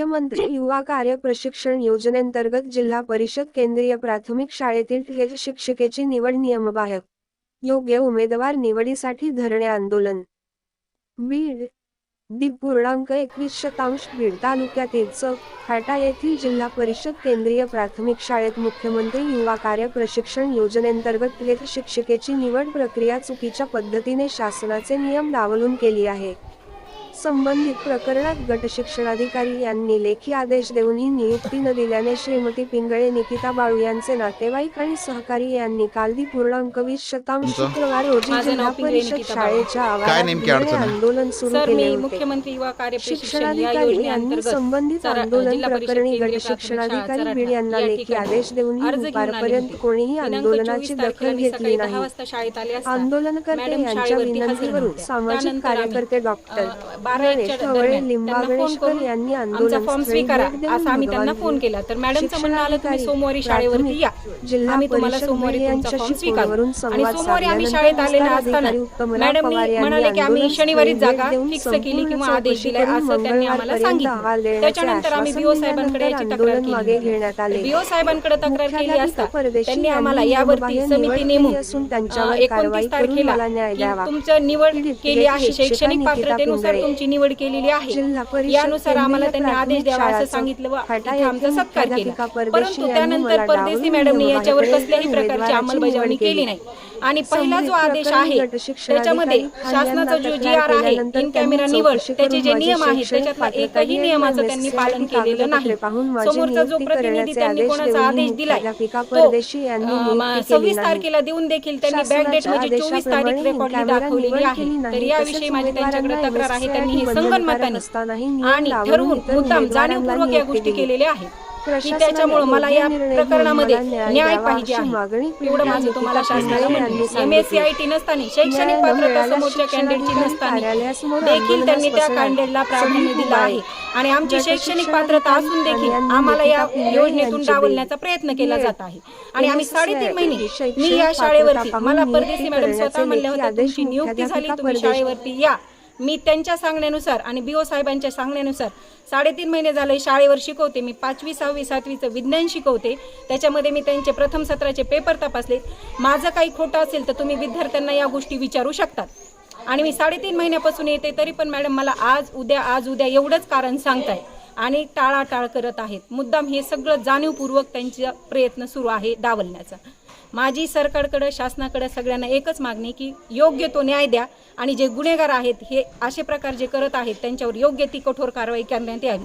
मुख्यमंत्री युवा कार्य प्रशिक्षण योजनेअंतर्गत जिल्हा परिषद केंद्रीय प्राथमिक शाळेतील थेट शिक्षकेची निवड नियमबाह्य. योग्य उमेदवार निवडीसाठी धरणे आंदोलन. बीड दीप पूर्णांक एकवीस शतांश बीड तालुक्यातील चौक फाटा येथील जिल्हा परिषद केंद्रीय प्राथमिक शाळेत मुख्यमंत्री युवा कार्य प्रशिक्षण योजनेअंतर्गत शिक्षिकेची निवड प्रक्रिया चुकीच्या पद्धतीने शासनाचे नियम डावलून केली आहे. संबंधित प्रकरणात गट शिक्षणाधिकारी यांनी लेखी आदेश देऊन ही नियुक्ती न दिल्याने श्रीमती पिंगळे निकिता बाळू यांचे नातेवाईक आणि सहकारी यांनी काल दी पूर्णांक वीस शतांश? शुक्रवार रोजी जिल्हा परिषद. शाळेच्या काय आवारात नेमकी धरणे अडचण आहे? आंदोलन सुरू केले होते मुख्यमंत्री युवा कार्य प्रशिक्षण या शिक्षणाधिकारी यांनी संबंधित आंदोलन प्रकरणी गट शिक्षणाधिकारी बीड यांना लेखी आदेश देऊन दुपारपर्यंत. कोणीही आंदोलनाची 24 तारखेला दखल घेतली नाही वाजता शाळेत आले असता आंदोलनकर्ते यांच्या विनंतीवरून. सामाजिक कार्यकर्ते डॉक्टर बारा एकच्या दरम्यान त्यांना फोन करून आमचा फॉर्म स्वीकारा असा आम्ही त्यांना फोन केला. तर मॅडमचं म्हणणं आलं तुम्ही सोमवारी शाळेवरती या. जिल्हा आम्ही तुम्हाला सोमवारी तुमचा फॉर्म स्वीकारू. आणि सोमवारी आम्ही शाळेत आलेले असताना यांनी म्हणाले की आम्ही स्थळी जागा फिक्स केली किंवा आदेश दिलाय असं त्यांनी आम्हाला सांगितलं. त्याच्यानंतर आम्ही बीओ साहेबांकडे याची तक्रार केली. घेण्यात आले. बीओ साहेबांकडे तक्रार केली असता त्यांनी यांनी आम्हाला यावरती समिती केली नेमून असून त्यांच्यावर अ, कारवाई 29 करून तारखेला तुमचं निवड केली आहे शैक्षणिक पात्रतेनुसार तुमची निवड केलेली आहे यानुसार आम्हाला त्यांनी आदेश द्यावा असं सांगितलं व आमचा सत्कार केला परंतु यांनी त्यानंतर परदेशी मॅडमनी याच्यावर कसल्याही प्रकारची अंमलबजावणी केली. नाही आणि पहिला जो आदेश आहे त्याच्यामध्ये शासनाचा जो जी आर आहे इन कॅमेरा निवड त्याचे जे नियम आहेत त्याच्यातला एकही नियमाचं त्यांनी पालन केलेलं नाही समोरचा जो प्रतिनिधी त्यांनी कोणाचा आदेश दिलाय सव्वीस. तारखेला देऊन देखील त्यांनी बॅक डेट म्हणजे चोवीस तारीख रेकॉर्डली कॅमेरा दाखवलेली आहे तर. याविषयी माझी त्यांच्याकडे तक्रार आहे त्यांनी हे नियम आणि ठरवून मुद्दाम जाणीवपूर्वक या गोष्टी. केलेल्या आहेत की त्याच्यामुळे मला या प्रकरणामध्ये न्याय पाहिजे मागणी एवढं माझं तुम्हाला शासनाला. एमएससीआयटी नसताना शैक्षणिक पात्रता समोरच्या कॅन्डिडेटची नसताना देखील त्यांनी त्या कॅन्डिडेटला. प्राधान्य दिलं आहे. आणि आमची शैक्षणिक पात्रता असून देखील आम्हाला या योजनेतून यांची डावलण्याचा. प्रयत्न केला. जात आहे आणि आम्ही साडेतीन महिने मी या शाळेवरती मला नियुक्ती परदेशी मॅडम स्वतः म्हणल्या होत्या नियुक्ती झाली तुम्ही. शाळेवरती या मी त्यांच्या सांगण्यानुसार आणि बी ओ साहेबांच्या सांगण्यानुसार साडेतीन महिने झाले शाळेवर शिकवते. मी पाचवी सहावी सातवीचं विज्ञान शिकवते. त्याच्यामध्ये मी त्यांचे प्रथम सत्राचे पेपर तपासले. माझं काही खोटं असेल तर तुम्ही विद्यार्थ्यांना या गोष्टी विचारू शकतात. आणि मी साडेतीन महिन्यापासून येते तरी पण मॅडम मला आज उद्या आज उद्या एवढंच कारण सांगताय. आणि टाळाटाळ करत आहेत. मुद्दाम हे सगळं जाणीवपूर्वक त्यांचा प्रयत्न सुरू आहे डावलण्याचा माझी सरकारकडं शासनाकडं सगळ्यांना एकच मागणी की योग्य तो न्याय द्या आणि जे गुन्हेगार आहेत हे असे प्रकार जे करत आहेत त्यांच्यावर योग्य ती कठोर कारवाई करण्यात यावी.